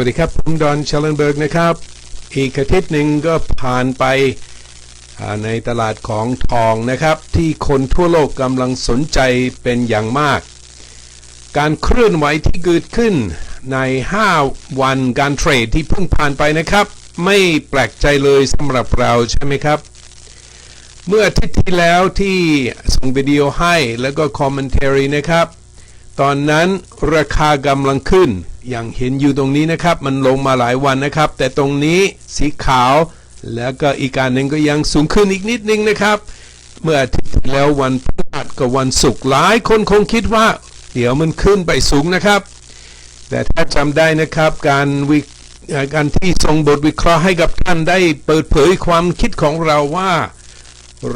วัสดีครับ ผมดอนเชลเลนเบิร์กนะครับ อีกอาทิตย์หนึ่งก็ผ่านไปในตลาดของทองนะครับ ที่คนทั่วโลกกำลังสนใจเป็นอย่างมาก การเคลื่อนไหวที่เกิดขึ้นใน 5 วันการเทรดที่เพิ่งผ่านไปนะครับ ไม่แปลกใจเลยสำหรับเราใช่ไหมครับ เมื่ออาทิตย์ที่แล้วที่ส่งวิดีโอให้แล้วก็คอมเมนต์รีนะครับ ตอนนั้นราคากำลังขึ้น อย่างเห็นอยู่ตรงนี้นะครับ มันลงมาหลายวันนะครับ แต่ตรงนี้สีขาว แล้วก็อีกการหนึ่งก็ยังสูงขึ้นอีกนิดนึงนะครับ เมื่ออาทิตย์ที่แล้ววันพฤหัสกับวันศุกร์หลายคนคงคิดว่า เดี๋ยวมันขึ้นไปสูงนะครับ แต่ถ้าจำได้นะครับการวิการที่ส่งบทวิเคราะห์ให้กับท่านได้เปิดเผยความคิดของเราว่า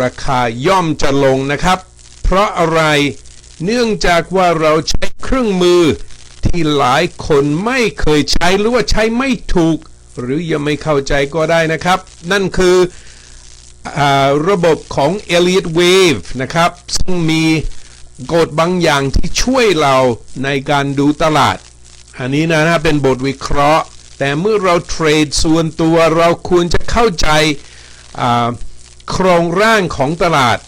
ราคาย่อมจะลงนะครับ เพราะอะไร เนื่องจากว่าเราใช้เครื่องมือ ที่หลายคนไม่เคยใช้หรือว่าใช้ไม่ถูก หรือยังไม่เข้าใจก็ได้นะครับ นั่นคืออระบบของ Elliott Wave นะครับ ซึ่งมีกฎบางอย่างที่ช่วยเราในการดูตลาด อันนี้นะฮะเป็นบทวิเคราะห์ แต่เมื่อเราเทรดส่วนตัวเราควรจะเข้าใจโครงร่างของตลาด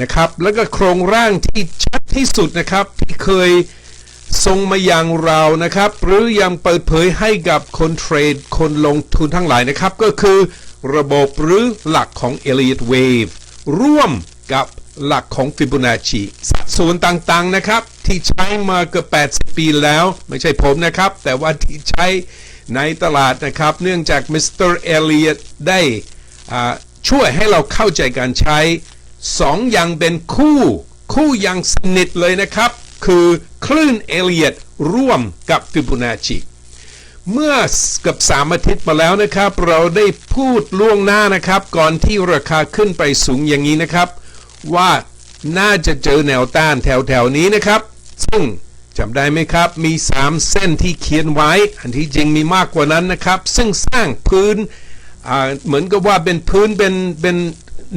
นะครับ แล้วก็โครงร่างที่ชัด ที่สุดนะครับที่เคยส่งมายังเรานะครับ หรือยังเปิดเผยให้กับคนเทรด คนลงทุนทั้งหลายนะครับ ก็คือระบบหรือหลักของ Elliott Wave ร่วมกับหลักของ Fibonacci สัดส่วนต่างๆนะครับ ที่ใช้มาเกือบ80 ปีแล้ว ไม่ใช่ผมนะครับ แต่ว่าที่ใช้ในตลาดนะครับ เนื่องจากมิสเตอร์เอเลียตได้ช่วยให้เราเข้าใจการใช้สองอย่างเป็นคู่ คู่อย่างสนิทเลยนะครับ คือคลื่นเอเลียตร่วมกับ Fibonacci เมื่อกับสามอาทิตย์มาแล้วนะครับ เราได้พูดล่วงหน้านะครับ ก่อนที่ราคาขึ้นไปสูงอย่างนี้นะครับ ว่าน่าจะเจอแนวต้านแถวๆนี้นะครับ ซึ่งจำได้ไหมครับ มี 3 เส้นที่เขียนไว้ อันที่จริงมีมากกว่านั้นนะครับ ซึ่งสร้างพื้นเหมือนกับว่าเป็นพื้นเป็นเป็น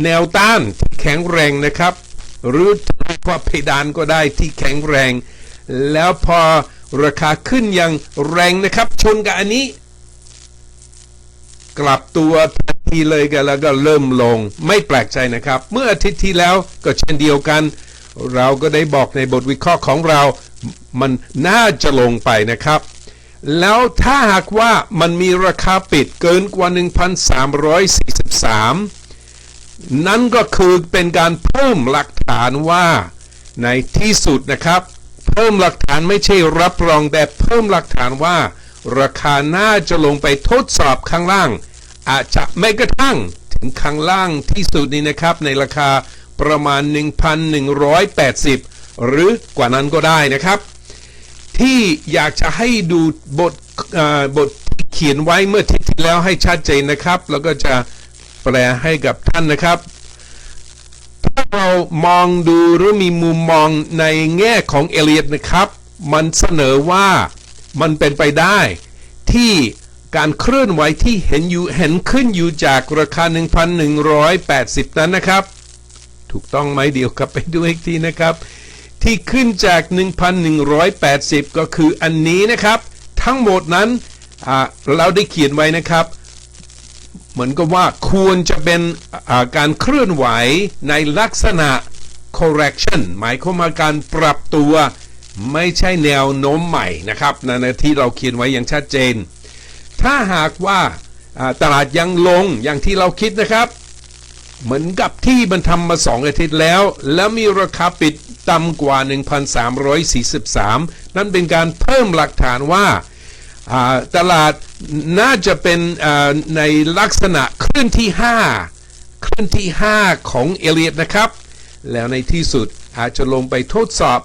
แนวต้านที่แข็งแรงนะครับ หรือ เรียกว่าเพดานก็ได้ที่แข็งแรง แล้วพอราคาขึ้นอย่างแรงนะครับ ชนกับอันนี้ กลับตัวทันทีเลยกันแล้วก็เริ่มลง ไม่แปลกใจนะครับ เมื่ออาทิตย์ที่แล้วก็เช่นเดียวกัน เราก็ได้บอกในบทวิเคราะห์ของเรา มันน่าจะลงไปนะครับ แล้วถ้าหากว่ามันมีราคาปิดเกินกว่า 1,343 นั่นก็คือเป็นการเพิ่มหลักฐานว่า ในที่สุดนะครับ เพิ่มหลักฐานไม่ใช่รับรองแต่เพิ่มหลักฐานว่า ราคาน่าจะลงไปทดสอบข้างล่าง อาจจะไม่กระทั่งถึงข้างล่างที่สุดนี้นะครับ ในราคาประมาณ 1,180 หรือกว่านั้นก็ได้นะครับ ที่อยากจะให้ดูบทเอ่อบทเขียนไว้เมื่อทิตย์ที่แล้วให้ชัดเจนนะครับ แล้วก็จะแปลให้กับท่านนะครับ เรามองดูหรือมีมุมมองในแง่ของเอเลียตนะครับ มันเสนอว่ามันเป็นไปได้ ที่การเคลื่อนไหวที่เห็นอยู่เห็นขึ้นอยู่จากราคา 1,180 นั้นนะครับ ถูกต้องไหมเดี๋ยวกลับไปดูอีกทีนะครับ ที่ขึ้นจาก 1,180 ก็คืออันนี้นะครับ ทั้งหมดนั้นเราได้เขียนไว้นะครับ เหมือนกับว่าควรจะเป็นการเคลื่อนไหวในลักษณะ correction หมายความว่าการปรับตัวไม่ใช่แนวโน้มใหม่นะครับนั่นนที่เราเขียนไว้อย่างชัดเจน ถ้าหากว่าตลาดยังลงอย่างที่เราคิดนะครับ เหมือนกับที่มันทำมาสองอาทิตย์แล้ว แล้วมีราคาปิดต่ำกว่า 1,343 นั่นเป็นการเพิ่มหลักฐานว่า ตลาดน่าจะเป็นในลักษณะคลื่นที่ 5 คลื่นที่ 5 ของเอเลียตนะครับ แล้วในที่สุดอาจจะลงไปทดสอบ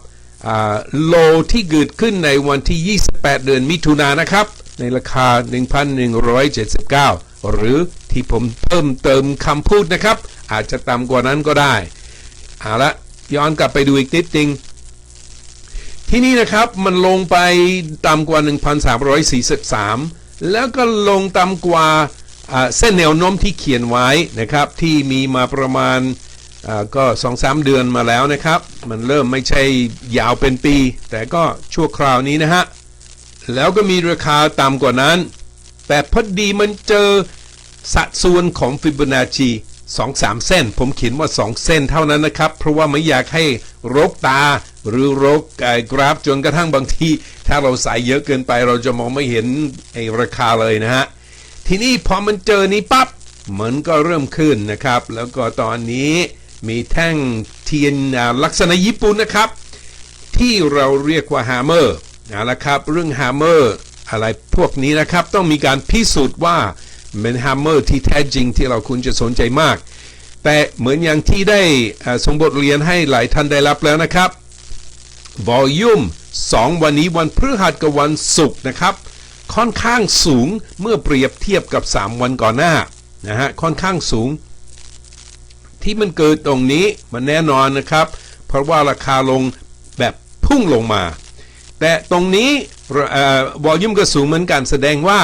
โลที่เกิดขึ้นในวันที่ 28 เดือนมิถุนายนนะครับ ในราคา 1,179 หรือที่ผมเพิ่มเติมคำพูดนะครับ อาจจะต่ำกว่านั้นก็ได้เอาละย้อนกลับไปดูอีกนิดนึง ที่นี่นะครับมันลงไปต่ำกว่า 1,343 แล้วก็ลงต่ำกว่าเส้นแนวโน้มที่เขียนไว้นะครับ ที่มีมาประมาณก็สองสามเดือนมาแล้วนะครับ มันเริ่มไม่ใช่ยาวเป็นปี แต่ก็ชั่วคราวนี้นะฮะ แล้วก็มีราคาต่ำกว่านั้น แต่พอดีมันเจอสัดส่วนของฟิโบนัชชี สองสามเส้น ผมเขียนว่า2เส้นเท่านั้นนะครับ เพราะว่าไม่อยากให้รกตาหรือรกไอกราฟจนกระทั่งบางที ถ้าเราใส่เยอะเกินไปเราจะมองไม่เห็นไอ้ราคาเลยนะฮะ ทีนี้พอมันเจอนี้ปั๊บมันก็เริ่มขึ้นนะครับ แล้วก็ตอนนี้มีแท่งเทียนลักษณะญี่ปุ่นนะครับ ที่เราเรียกว่า hammer นะละครับ เรื่อง hammer อะไรพวกนี้นะครับ ต้องมีการพิสูจน์ว่า เป็น hammer ที่แท้จริงที่เราควรจะสนใจมาก แต่เหมือนอย่างที่ได้ส่งบทเรียนให้หลายท่านได้รับแล้วนะครับ volume 2วันนี้วันพฤหัสกับวันศุกร์นะครับ ค่อนข้างสูงเมื่อเปรียบเทียบกับ 3 วันก่อนหน้านะฮะค่อนข้างสูง ที่มันเกิดตรงนี้มันแน่นอนนะครับ เพราะว่าราคาลงแบบพุ่งลงมา แต่ตรงนี้วอลลุ่มก็สูงเหมือนกันแสดงว่า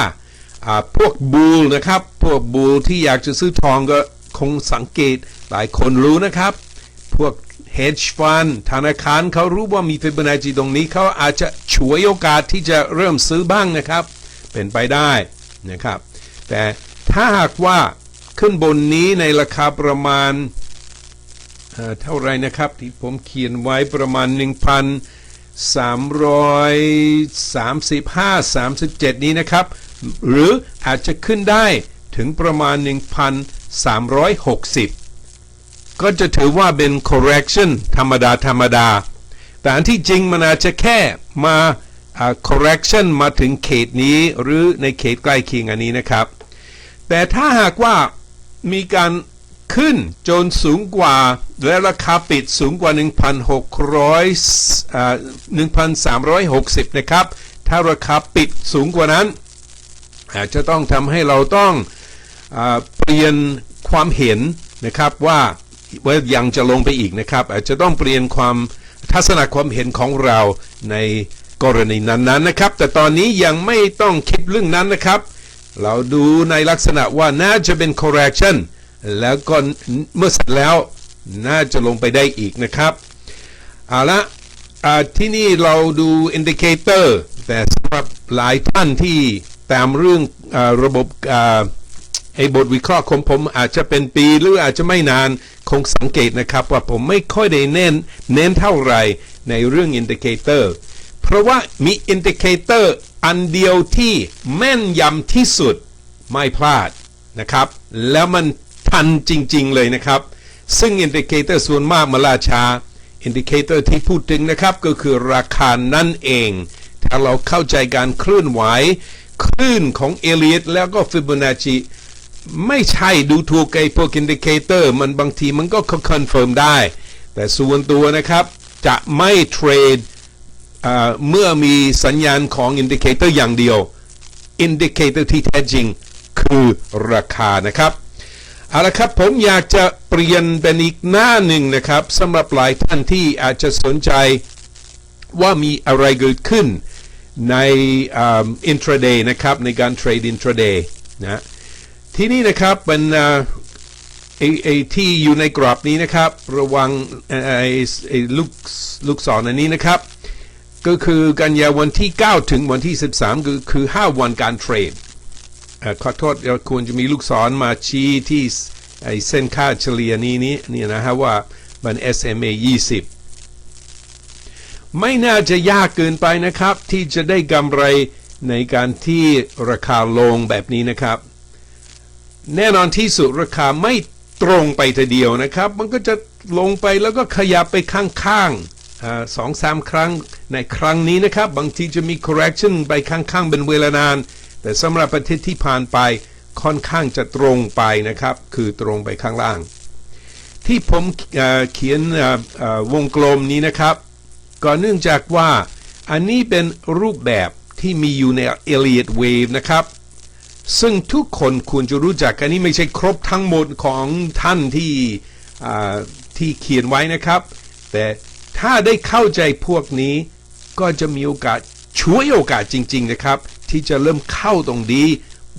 พวกบูลนะครับ พวกบูลที่อยากจะซื้อทองก็คงสังเกตหลายคนรู้นะครับ พวก hedge fund ธนาคารเขารู้ว่ามีฟิบนัชชีตรงนี้เขาอาจจะฉวยโอกาสที่จะเริ่มซื้อบ้างนะครับ เป็นไปได้นะครับ แต่ถ้าหากว่าขึ้นบนนี้ในราคาประมาณเอ่อเท่าไรนะครับ ที่ผมเขียนไว้ประมาณ 1,335 37 นี้นะครับ หรืออาจจะขึ้นได้ถึงประมาณ 1,360 ก็จะถือว่าเป็น correction ธรรมดาธรรมดา แต่อันที่จริงมันอาจจะแค่มา correction มาถึงเขตนี้หรือในเขตใกล้เคียงอันนี้นะครับ แต่ถ้าหากว่ามีการขึ้นจนสูงกว่า และราคาปิดสูงกว่า 1,600อ่า1,360 นะครับ ถ้าราคาปิดสูงกว่านั้น อาจจะต้องทำให้เราต้องอเปลี่ยนความเห็นนะครับว่าว่ายังจะลงไปอีกนะครับ อาจจะต้องเปลี่ยนความทัศนคความเห็นของเราในกรณีนั้นๆนะครับ แต่ตอนนี้ยังไม่ต้องคิดเรื่องนั้นนะครับ เราดูในลักษณะว่าน่าจะเป็น correction แล้วก็เมื่อเสร็จแล้วน่าจะลงไปได้อีกนะครับเอาละที่นี่เราดู indicator แต่สำหรับหลายท่านที่ ตามเรื่องอระบบไอ้บทวิเคราะห์ของผมอาจจะเป็นปีหรืออาจจะไม่นานคงสังเกตนะครับว่าผมไม่ค่อยได้เน้นเน้นเท่าไหร่ในเรื่อง indicator เพราะว่ามี indicator อันเดียวที่แม่นยำที่สุดไม่พลาดนะครับ แล้วมันทันจริง ๆ เลยนะครับ ซึ่ง indicator ส่วนมากมาล่าช้า indicator ที่พูดถึงนะครับก็คือราคานั่นเอง ถ้าเราเข้าใจการเคลื่อนไหว คลื่นของเอเลียตแล้วก็ฟิโบนัชชีไม่ใช่ดูถูกไอ้พวก indicator มันบางทีมันก็คอนเฟิร์มได้ แต่ส่วนตัวนะครับจะไม่เทรดเมื่อมีสัญญาณของ indicator อร์อย่างเดียว indicator ที่แท้จริงคือราคานะครับ เอาละครับผมอยากจะเปลี่ยนเป็นอีกหน้าหนึ่งนะครับสำหรับหลายท่านที่อาจจะสนใจว่ามีอะไรเกิดขึ้น ในอ่า intraday นะครับในการเทรด intraday นะที่นี่นะครับเป็นไอ้ไอ้ที่อยู่ในกรอบนี้นะครับ ระวังไอ้ไอ้ลูกลูกศรอันนี้นะครับ ก็คือกันยาวันที่ 9 ถึงวันที่ 13 คือคือ 5 วันการเทรดอขอโทษเราควรจะมีลูกศรมาชี้ที่ไอ้เส้นค่าเฉลี่ยนี้นี้นี่นะฮะว่ามัน SMA 20 ไม่น่าจะยากเกินไปนะครับ ที่จะได้กำไรในการที่ราคาลงแบบนี้นะครับ แน่นอนที่สุดราคาไม่ตรงไปทีเดียวนะครับ มันก็จะลงไปแล้วก็ขยับไปข้างๆสองสามครั้งในครั้งนี้นะครับ บางทีจะมี correction ไปข้างๆ เป็นเวลานาน แต่สำหรับประเทศที่ผ่านไปค่อนข้างจะตรงไปนะครับ คือตรงไปข้างล่าง ที่ผมเขียนวงกลมนี้นะครับ ก็เนื่องจากว่า อันนี้เป็นรูปแบบที่มีอยู่ใน Elliott Wave นะครับ ซึ่งทุกคนควรจะรู้จักอันนี้ไม่ใช่ครบทั้งหมดของท่านที่ที่เขียนไว้นะครับ แต่ถ้าได้เข้าใจพวกนี้ก็จะมีโอกาสช่วยโอกาสจริง ๆ นะครับ ที่จะเริ่มเข้าตรงนี้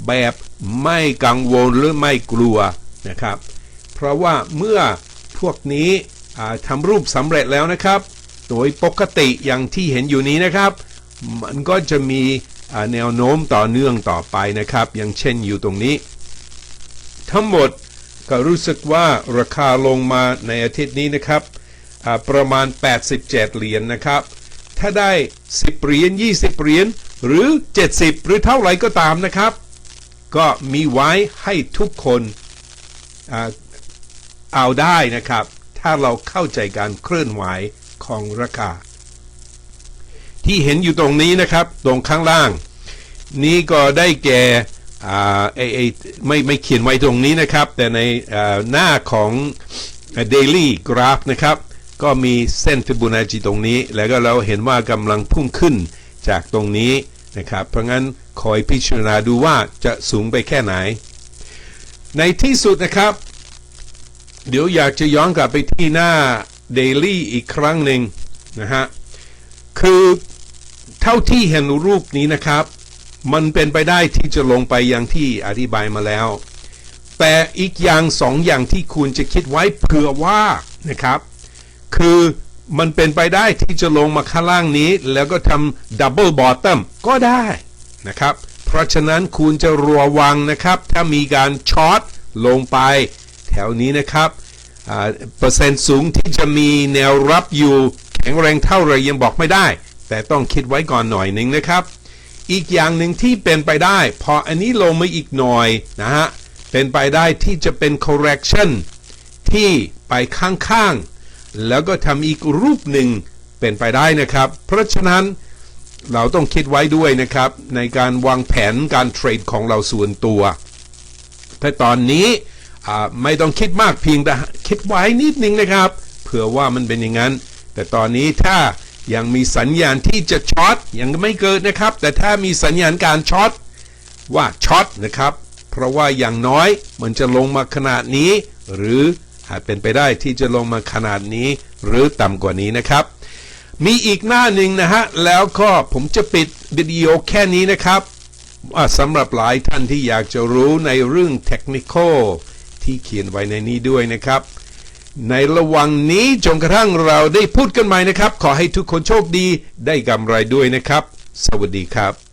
แบบไม่กังวลหรือไม่กลัวนะครับ เพราะว่าเมื่อพวกนี้ทำรูปสำเร็จแล้วนะครับ โดยปกติอย่างที่เห็นอยู่นี้นะครับ มันก็จะมีแนวโน้มต่อเนื่องต่อไปนะครับ อย่างเช่นอยู่ตรงนี้ ทั้งหมดก็รู้สึกว่าราคาลงมาในอาทิตย์นี้นะครับ ประมาณ 87 เหรียญนะครับ ถ้าได้ 10 เหรียญ 20 เหรียญ หรือ 70 หรือเท่าไหร่ก็ตามนะครับ ก็มีไว้ให้ทุกคนอเอาได้นะครับ ถ้าเราเข้าใจการเคลื่อนไหว ของราคา ที่เห็นอยู่ตรงนี้นะครับ ตรงข้างล่าง นี้ก็ได้แก่อ่าไอไอไม่ไม่เขียนไว้ตรงนี้นะครับ แต่ในหน้าของ Daily Graph นะครับ ก็มีเส้นฟิบูนาจิตรงนี้ แล้วก็เราเห็นว่ากำลังพุ่งขึ้นจากตรงนี้นะครับ เพราะงั้นคอยพิจารณาดูว่าจะสูงไปแค่ไหน ในที่สุดนะครับ เดี๋ยวอยากจะย้อนกลับไปที่หน้า Daily อีกครั้งหนึ่งนะฮะ คือเท่าที่เห็นรูปนี้นะครับ มันเป็นไปได้ที่จะลงไปอย่างที่อธิบายมาแล้ว แต่อีกอย่างสองอย่างที่คุณจะคิดไว้เผื่อว่านะครับ คือมันเป็นไปได้ที่จะลงมาข้างล่างนี้ แล้วก็ทำดับเบิลบอ t ต o m ก็ได้นะครับ เพราะฉะนั้นคุณจะระวังนะครับ ถ้ามีการช็อตลงไปแถวนี้นะครับ เปอร์เซ็นต์สูงที่จะมีแนวรับอยู่แข็งแรงเท่าไรยังบอกไม่ได้ แต่ต้องคิดไว้ก่อนหน่อยหนึ่งนะครับ อีกอย่างหนึ่งที่เป็นไปได้ พออันนี้ลงมาอีกหน่อยนะฮะ เป็นไปได้ที่จะเป็น correction ที่ไปข้างๆ แล้วก็ทำอีกรูปหนึ่งเป็นไปได้นะครับ เพราะฉะนั้นเราต้องคิดไว้ด้วยนะครับ ในการวางแผนการเทรดของเราส่วนตัวแต่ตอนนี้ ไม่ต้องคิดมากเพียงแต่คิดไว้นิดนึงนะครับเผื่อว่ามันเป็นอย่างนั้น แต่ตอนนี้ถ้ายังมีสัญญาณที่จะช็อตยังไม่เกิดนะครับ แต่ถ้ามีสัญญาณการช็อตว่าช็อตนะครับ เพราะว่าอย่างน้อยมันจะลงมาขนาดนี้ หรืออาจเป็นไปได้ที่จะลงมาขนาดนี้หรือต่ำกว่านี้นะครับ มีอีกหน้าหนึ่งนะฮะ แล้วก็ผมจะปิดวิดีโอแค่นี้นะครับสำหรับหลายท่านที่อยากจะรู้ในเรื่องเทคนิค ที่เขียนไว้ในนี้ด้วยนะครับ ในระหว่างนี้จนกระทั่งเราได้พูดกันใหม่นะครับ ขอให้ทุกคนโชคดีได้กำไรด้วยนะครับ สวัสดีครับ